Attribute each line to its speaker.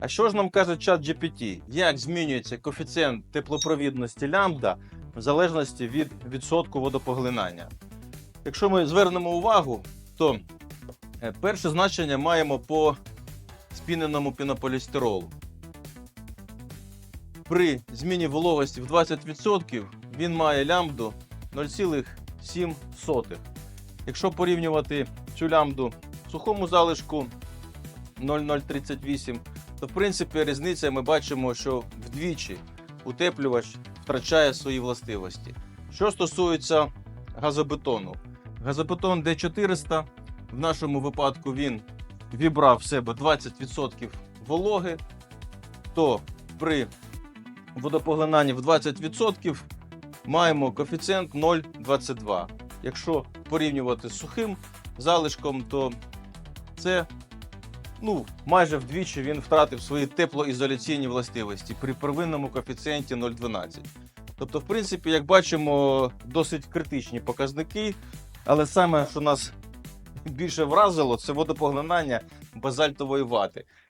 Speaker 1: А що ж нам каже чат GPT? Як змінюється коефіцієнт теплопровідності лямбда в залежності від відсотку водопоглинання? Якщо ми звернемо увагу, то е, перше значення маємо по спіненому пінополістиролу. При зміні вологості в 20% він має лямбду 0,7. Якщо порівнювати цю лямбду сухому залишку 0,038, то в принципі різниця ми бачимо, що вдвічі утеплювач втрачає свої властивості. Що стосується газобетону, газобетон D400 в нашому випадку він вібрав в себе 20% вологи, то при водопоглинанні в 20% маємо коефіцієнт 0,22. Якщо порівнювати з сухим залишком, то це ну, майже вдвічі він втратив свої теплоізоляційні властивості при первинному коефіцієнті 0,12. Тобто, в принципі, як бачимо, досить критичні показники, але саме, що нас більше вразило, це водопоглинання базальтової вати.